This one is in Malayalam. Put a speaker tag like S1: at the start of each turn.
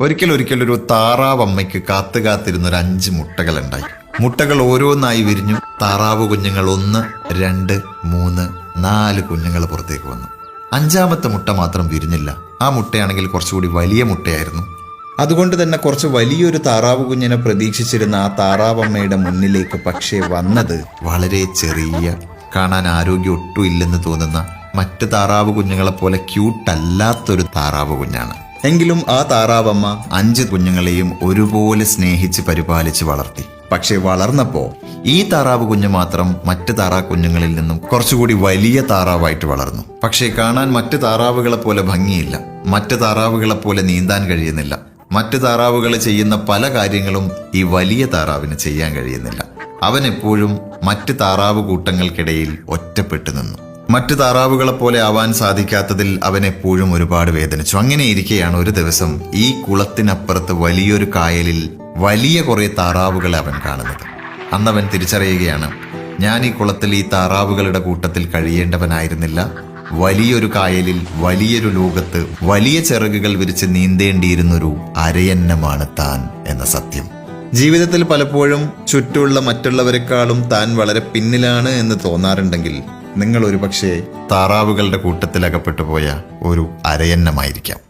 S1: ഒരിക്കൽ ഒരിക്കൽ ഒരു താറാവമ്മയ്ക്ക് കാത്തു കാത്തിരുന്ന ഒരു അഞ്ച് മുട്ടകളുണ്ടായി. മുട്ടകൾ ഓരോന്നായി വിരിഞ്ഞു. താറാവ് കുഞ്ഞുങ്ങൾ ഒന്ന് രണ്ട് മൂന്ന് നാല് കുഞ്ഞുങ്ങൾ പുറത്തേക്ക് വന്നു. അഞ്ചാമത്തെ മുട്ട മാത്രം വിരിഞ്ഞില്ല. ആ മുട്ടയാണെങ്കിൽ കുറച്ചുകൂടി വലിയ മുട്ടയായിരുന്നു. അതുകൊണ്ട് തന്നെ കുറച്ച് വലിയൊരു താറാവ് കുഞ്ഞിനെ പ്രതീക്ഷിച്ചിരുന്ന ആ താറാവമ്മയുടെ മുന്നിലേക്ക് പക്ഷേ വന്നത് വളരെ ചെറിയ കാണാൻ ആരോഗ്യം ഒട്ടും ഇല്ലെന്ന് തോന്നുന്ന മറ്റ് താറാവ് കുഞ്ഞുങ്ങളെ പോലെ ക്യൂട്ടല്ലാത്തൊരു താറാവ് കുഞ്ഞാണ്. എങ്കിലും ആ താറാവമ്മ അഞ്ച് കുഞ്ഞുങ്ങളെയും ഒരുപോലെ സ്നേഹിച്ച് പരിപാലിച്ച് വളർത്തി. പക്ഷെ വളർന്നപ്പോൾ ഈ താറാവ് കുഞ്ഞ് മാത്രം മറ്റ് താറാ കുഞ്ഞുങ്ങളിൽ നിന്നും കുറച്ചുകൂടി വലിയ താറാവായിട്ട് വളർന്നു. പക്ഷേ കാണാൻ മറ്റ് താറാവുകളെ പോലെ ഭംഗിയില്ല. മറ്റ് താറാവുകളെ പോലെ നീന്താൻ കഴിയുന്നില്ല. മറ്റ് താറാവുകൾ ചെയ്യുന്ന പല കാര്യങ്ങളും ഈ വലിയ താറാവിന് ചെയ്യാൻ കഴിയുന്നില്ല. അവൻ എപ്പോഴും മറ്റ് താറാവ് കൂട്ടങ്ങൾക്കിടയിൽ ഒറ്റപ്പെട്ടു നിന്നു. മറ്റ് താറാവുകളെ പോലെ ആവാൻ സാധിക്കാത്തതിൽ അവൻ എപ്പോഴും ഒരുപാട് വേദനിച്ചു. അങ്ങനെ ഇരിക്കെയാണ് ഒരു ദിവസം ഈ കുളത്തിനപ്പുറത്ത് വലിയൊരു കായലിൽ വലിയ കുറെ താറാവുകളെ അവൻ കാണുന്നത്. അന്നവൻ തിരിച്ചറിയുകയാണ് ഞാൻ ഈ കുളത്തിൽ ഈ താറാവുകളുടെ കൂട്ടത്തിൽ കഴിയേണ്ടവനായിരുന്നില്ല. വലിയൊരു കായലിൽ വലിയൊരു ലോകത്ത് വലിയ ചിറകുകൾ വിരിച്ച് നീന്തേണ്ടിയിരുന്നൊരു അരയന്നമാണ് താൻ എന്ന സത്യം. ജീവിതത്തിൽ പലപ്പോഴും ചുറ്റുമുള്ള മറ്റുള്ളവരെക്കാളും താൻ വളരെ പിന്നിലാണ് എന്ന് തോന്നാറുണ്ടെങ്കിൽ നിങ്ങൾ ഒരുപക്ഷെ താറാവുകളുടെ കൂട്ടത്തിലകപ്പെട്ടു പോയ ഒരു അരയന്നമായിരിക്കാം.